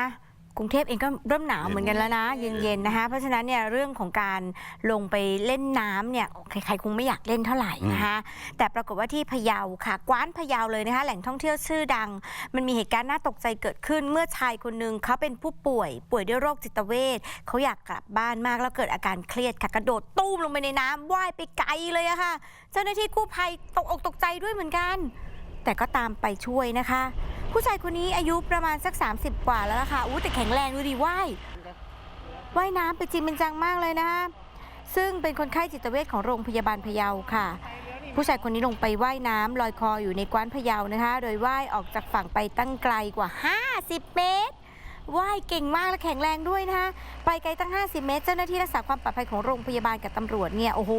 อะกรุงเทพเองก็เริ่มหนาวเหมือนกันแล้วนะ เย็นๆนะคะเพราะฉะนั้นเนี่ยเรื่องของการลงไปเล่นน้ำเนี่ยใครๆคงไม่อยากเล่นเท่าไหร่นะคะแต่ปรากฏว่าที่พะเยาค่ะ กว้านพะเยาเลยนะคะแหล่งท่องเที่ยวชื่อดัง มันมีเหตุการณ์น่าตกใจเกิดขึ้น เมื่อชายคนหนึ่งเขาเป็นผู้ป่วย ป่วยด้วยโรคจิตเวชเขาอยากกลับบ้านมากแล้วเกิดอาการเครียดค่ะกระโดดตู้มลงไปในน้ำว่ายไปไกลเลยอะค่ะ เจ้าหน้าที่กู้ภัยตกอกตกใจด้วยเหมือนกัน แต่ก็ตามไปช่วยนะคะ ผู้ชายคนนี้อายุประมาณสัก 30 กว่าแล้วล่ะค่ะอู้แต่แข็งแรงดูดิว่ายว่ายน้ำไปจริงเป็นจังมากเลยนะคะซึ่งเป็นคนไข้จิตเวชของโรงพยาบาลพะเยาค่ะ ผู้ชายคนนี้ลงไปว่ายน้ำลอยคออยู่ในกว้านพะเยานะคะ โดยว่ายออกจากฝั่งไปตั้งไกลกว่า 50 เมตรว่ายเก่งมากและแข็งแรงด้วยนะคะไปไกลตั้ง 50 เมตร เจ้าหน้าที่รักษาความปลอดภัยของโรงพยาบาลกับตำรวจเนี่ยโอ้โห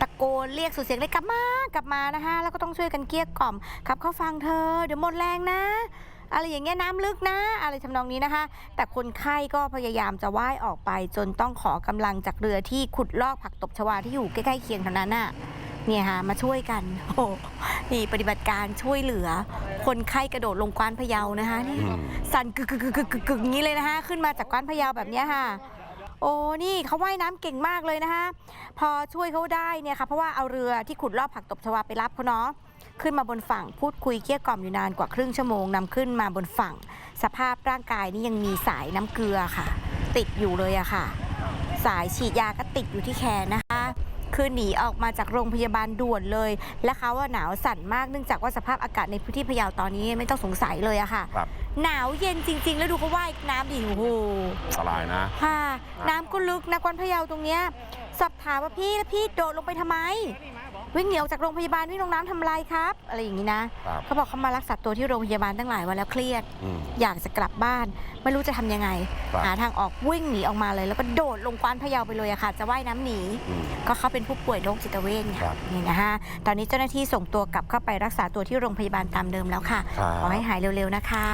ตะโกนเรียกสุดเสียงเลยกลับมากลับมานะคะแล้วก็ต้องช่วยกันเกลี้ยกล่อมขับเข้าฟังเธอเดี๋ยวหมดแรงนะอะไรอย่างเงี้ยน้ำลึกนะ อะไรทำนองนี้นะคะ แต่คนไข้ก็พยายามจะว่ายออกไป จนต้องขอกำลังจากเรือที่ขุดลอกผักตบชวาที่อยู่ใกล้ๆเคียงเท่านั้นน่ะเนี่ยค่ะมาช่วยกันโอ้โหนี่ปฏิบัติการช่วยเหลือ คนไข้กระโดดลงกว้านพะเยานะคะนี่อืมสั่นกึกกึกกึกกึกกึกกึกอย่างนี้เลยนะคะขึ้นมาจากกว้านพะเยาแบบเนี้ยค่ะ โอ้นี่เขาว่ายน้ำเก่งมากเลยนะคะพอช่วยเขาได้เนี่ยค่ะเพราะว่าเอาเรือที่ขุดลอบผักตบชวาไปรับเขาเนาะขึ้นมาบนฝั่งพูดคุยเกลี้ยกล่อมอยู่นานกว่าครึ่งชั่วโมงนำขึ้นมาบนฝั่ง สภาพร่างกายนี่ยังมีสายน้ำเกลือค่ะ ติดอยู่เลยอะค่ะ สายฉีดยาก็ติดอยู่ที่แขนนะคะ คือหนีออกมาจากโรงพยาบาลด่วนเลย และเขาว่าหนาวสั่นมากเนื่องจากว่าสภาพอากาศในพื้นที่พะเยาตอนนี้ไม่ต้องสงสัยเลยอะค่ะ ครับ หนาวเย็นจริง ๆ แล้วดูเขาว่ายน้ำดิโอ้โห อันตรายนะ ค่ะน้ำก็ลึกนะกวนพะเยาตรงเนี้ยสอบถามว่าพี่แล้วพี่โดดลงไปทำไม วิ่งเหนียวจากโรงพยาบาลวิ่งลงน้ำทำไรครับ อะไรอย่างนี้นะ ครับเขาบอกเขามารักษาตัวที่โรงพยาบาลตั้งหลายวันแล้วเครียด อืม อยากจะกลับบ้าน ไม่รู้จะทำยังไง ครับ หาทางออกวิ่งหนีออกมาเลย แล้วก็โดดลงกว้านพะเยาไปเลยอะค่ะ จะว่ายน้ำหนี อืม ก็เขาเป็นผู้ป่วยโรคจิตเวชไงครับ นี่นะฮะตอนนี้เจ้าหน้าที่ส่งตัวกลับเข้าไปรักษาตัวที่โรงพยาบาลตามเดิมแล้วค่ะ ครับ ขอให้หายเร็วๆนะคะ